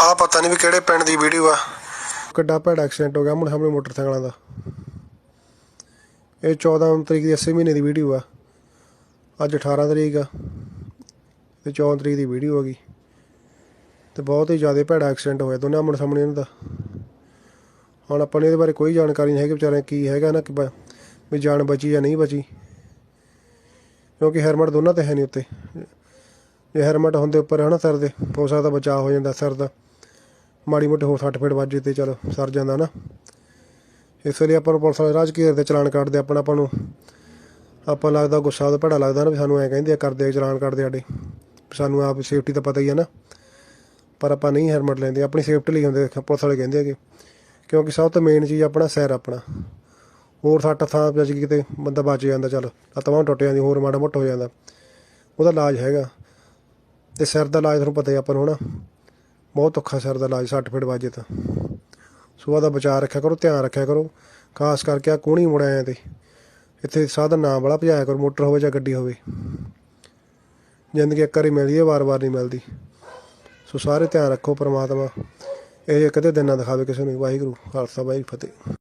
ਆ ਪਤਾ ਨਹੀਂ ਵੀ ਕਿਹੜੇ ਪਿੰਡ ਦੀ ਵੀਡੀਓ ਆ। ਕਿੱਡਾ ਭੈੜਾ ਐਕਸੀਡੈਂਟ ਹੋ ਗਿਆ ਮੁੰਡੇ ਸਾਹਮਣੇ ਮੋਟਰਸਾਈਕਲਾਂ ਦਾ। ਇਹ 14 ਤਰੀਕ ਦੀ 80 ਮਹੀਨੇ ਦੀ ਵੀਡੀਓ ਆ। ਅੱਜ 18 ਤਰੀਕ ਆ। ਤੇ 14 ਤਰੀਕ ਦੀ ਵੀਡੀਓ ਆ ਗਈ। ਤੇ ਬਹੁਤ ਹੀ ਜ਼ਿਆਦਾ ਭੈੜਾ ਐਕਸੀਡੈਂਟ ਹੋਇਆ ਦੋਨਾਂ ਮੁੰਡੇ ਸਾਹਮਣੇ ਇਹਨਾਂ ਦਾ। ਹੁਣ ਆਪਾਂ ਨੂੰ ਇਹਦੇ ਬਾਰੇ ਕੋਈ ਜਾਣਕਾਰੀ ਨਹੀਂ ਹੈਗੀ, ਵਿਚਾਰਿਆਂ ਕੀ ਹੈਗਾ ਨਾ, ਕਿ ਬ- ਵੀ ਜਾਨ ਬਚੀ ਜਾਂ ਨਹੀਂ ਬਚੀ। ਕਿਉਂਕਿ ਹੈਲਮਟ ਦੋਨਾਂ ਤੇ ਹੈ ਨਹੀਂ ਉੱਤੇ। ਜੇ ਹੈਲਮਟ ਹੁੰਦੇ ਉੱਪਰ ਹਨਾ ਸਿਰ ਦੇ, ਹੋ ਸਕਦਾ ਬਚਾਅ ਹੋ ਜਾਂਦਾ ਸਿਰ ਦਾ। ਮਾੜੀ ਮੋਟੀ ਹੋ 60 ਫੀਟ ਵੱਜੇ ਤੇ ਚਲ ਸਰ ਜਾਂਦਾ ਨਾ। ਇਸ ਲਈ ਆਪਾਂ ਨੂੰ ਪੁਲਿਸ ਵਾਲੇ ਰਾਜ ਘੇਰ ਦੇ ਚਲਾਨ ਕੱਟਦੇ ਆਪਣਾ ਆਪਾਂ ਨੂੰ। ਆਪਾਂ ਲੱਗਦਾ ਗੁੱਸਾ ਤਾਂ ਭੜਾ ਲੱਗਦਾ ਨਾ ਵੀ ਸਾਨੂੰ ਐ ਕਹਿੰਦੇ ਆ, ਕਰਦੇ ਚਲਾਨ ਕੱਟਦੇ ਸਾਡੇ। ਵੀ ਸਾਨੂੰ ਆਪ ਸੇਫਟੀ ਤਾਂ ਪਤਾ ਹੀ ਆ ਨਾ। ਪਰ ਆਪਾਂ ਨਹੀਂ ਹੈਲਮਟ ਲੈਂਦੇ, ਆਪਣੀ ਸੇਫਟੀ ਲਈ ਹੁੰਦੇ ਪੁਲਿਸ ਵਾਲੇ ਕਹਿੰਦੇ ਹੈਗੇ ਕਿਉਂਕਿ ਸਭ ਤੋਂ ਮੇਨ ਚੀਜ਼ ਆਪਣਾ ਸਿਰ ਆਪਣਾ। ਹੋਰ ਸੱਟ ਥਾਂ ਵੱਜ ਗਈ ਕਿਤੇ ਬੰਦਾ ਬਚ ਜਾਂਦਾ, ਚੱਲ ਲੱਤਾਂ ਟੁੱਟ ਜਾਂਦੀ, ਹੋਰ ਮਾੜਾ ਮੋਟਾ ਹੋ ਜਾਂਦਾ। ਉਹਦਾ ਇਲਾਜ ਹੈਗਾ। ਤੇ ਸਿਰ ਦਾ ਇਲਾਜ ਤੁਹਾਨੂੰ ਪਤਾ ਹੀ ਆਪਾਂ ਨੂੰ, ਹਨਾ। ਬਹੁਤ ਔਖਾ ਸਿਰ ਦਾ ਇਲਾਜ 60 ਫੀਟ ਵਾਜੇ ਤਾਂ। ਸੁਆ ਦਾ ਬਚਾਅ ਰੱਖਿਆ ਕਰੋ, ਧਿਆਨ ਰੱਖਿਆ ਕਰੋ। ਖਾਸ ਕਰਕੇ ਆ ਕੋਣੀ ਮੁੜਿਆ ਤੇ। ਇੱਥੇ ਸਾਧਨ ਨਾ ਵਾਲਾ ਭਜਾਇਆ ਕਰੋ, ਮੋਟਰ ਹੋਵੇ ਜਾਂ ਗੱਡੀ ਹੋਵੇ। ਜ਼ਿੰਦਗੀ ਇੱਕ ਵਾਰੀ ਮਿਲਦੀ ਹੈ, ਵਾਰ-ਵਾਰ ਨਹੀਂ ਮਿਲਦੀ। ਸੋ ਸਾਰੇ ਧਿਆਨ ਰੱਖੋ ਪ੍ਰਮਾਤਮਾ। ਇਹ ਕਦੇ ਦਿਨ ਨਾ ਦਿਖਾਵੇ ਕਿਸੇ ਨੂੰ, ਵਾਹਿਗੁਰੂ, ਖਾਲਸਾ, ਵਾਹਿਗੁਰੂ, ਫਤਿਹ।